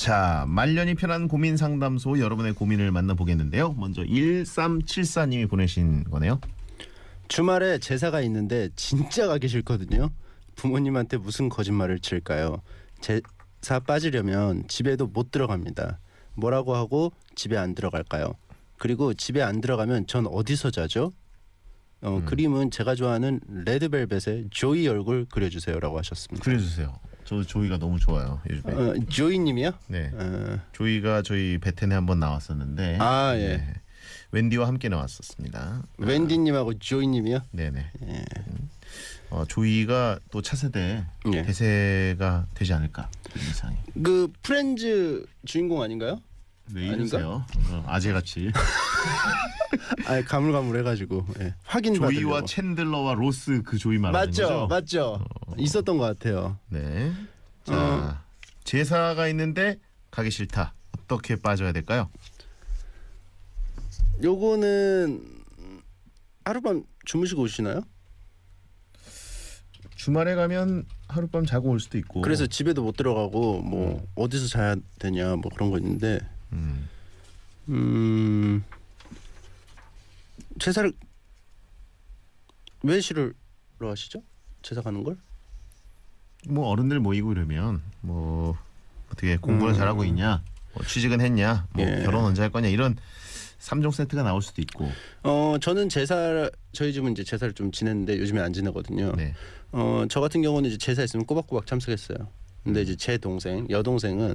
자, 말년이 편한 고민 상담소 여러분의 고민을 만나보겠는데요. 먼저 1374님이 보내신 거네요. 주말에 제사가 있는데 진짜 가기 싫거든요. 부모님한테 무슨 거짓말을 칠까요? 제사 빠지려면 집에도 못 들어갑니다. 뭐라고 하고 집에 안 들어갈까요? 그리고 집에 안 들어가면 전 어디서 자죠? 어, 음. 그림은 제가 좋아하는 레드벨벳의 조이 얼굴 그려주세요라고 하셨습니다. 그려주세요. 저 조이가 너무 좋아요. 요즘에. 어, 조이님이요? 네. 어, 조이가 저희 베텐에 한번 나왔었는데 아, 예. 네. 웬디와 함께 나왔었습니다. 웬디님하고 조이님이요? 네네. 예. 어, 조이가 또 차세대 예. 대세가 되지 않을까 이상이. 그 프렌즈 주인공 아닌가요? 네? 이러세요. 어, 아재같이 아 가물가물해가지고 예. 확인 조이와 받으려고. 챈들러와 로스 그 조이 말하는 맞죠, 거죠? 맞죠. 있었던 것 같아요. 네. 자, 어. 제사가 있는데 가기 싫다. 어떻게 빠져야 될까요? 요거는 하룻밤 주무시고 오시나요? 주말에 가면 하룻밤 자고 올 수도 있고. 그래서 집에도 못 들어가고 뭐 어디서 자야 되냐 뭐 그런 거 있는데 음, 음 제사를 왜 싫어로 하시죠? 제사 가는 걸? 뭐 어른들 모이고 이러면 뭐 어떻게 공부는 음. 잘하고 있냐, 뭐 취직은 했냐, 뭐 예. 결혼 언제 할 거냐 이런 3종 세트가 나올 수도 있고. 어 저는 제사 저희 집은 이제 제사를 좀 지냈는데 요즘에 안 지내거든요. 네. 어저 같은 경우는 이제 제사 있으면 꼬박꼬박 참석했어요. 근데 이제 제 동생 여동생은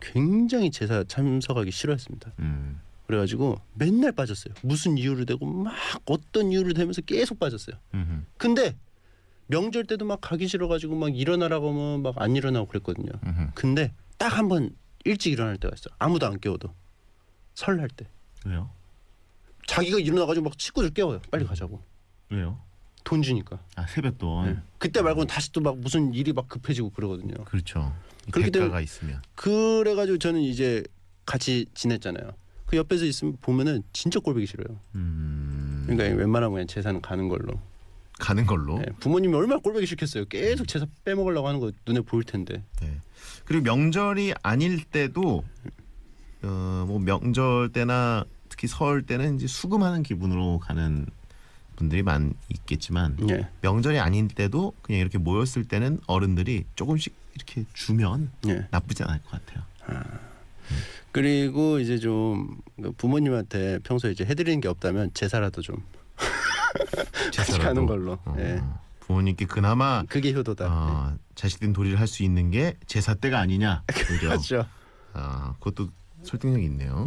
굉장히 제사 참석하기 싫어했습니다. 음. 그래가지고 맨날 빠졌어요. 무슨 이유를 대고 막 어떤 이유를 대면서 계속 빠졌어요. 음흠. 근데 명절 때도 막 가기 싫어가지고 막 일어나라고 하면 막 안 일어나고 그랬거든요. 음흠. 근데 딱 한 번 일찍 일어날 때가 있어. 요 아무도 안 깨워도 설날 때 왜요? 자기가 일어나가지고 막 친구들 깨워요. 빨리 가자고. 왜요? 돈 주니까. 아 세뱃돈. 네. 그때 말고는 다시 또 막 무슨 일이 막 급해지고 그러거든요. 그렇죠. 이 그렇기 대가가 때문에- 있으면. 그래가지고 저는 이제 같이 지냈잖아요. 그 옆에서 있으면 보면은 진짜 꼴보기 싫어요. 음. 그러니까 웬만하면 그냥 제사는 가는 걸로. 가는 걸로. 네, 부모님이 얼마나 꼴보기 싫겠어요. 계속 제사 빼먹으려고 하는 거 눈에 보일 텐데. 네. 그리고 명절이 아닐 때도 어 뭐 명절 때나 특히 설 때는 이제 수금하는 기분으로 가는 분들이 많 있겠지만 예. 명절이 아닌 때도 그냥 이렇게 모였을 때는 어른들이 조금씩 이렇게 주면 예. 나쁘지 않을 것 같아요. 그리고 이제 좀그 부모님한테 평소에 이제 해드리는 게 없다면 제사라도 좀 제사라도. 가는 걸로. 어, 예. 부모님께 그나마 그게 효도다. 어, 자식된 도리를 할 수 있는 게 제사 때가 아니냐. 그렇죠. 아, 그것도 설득력이 있네요.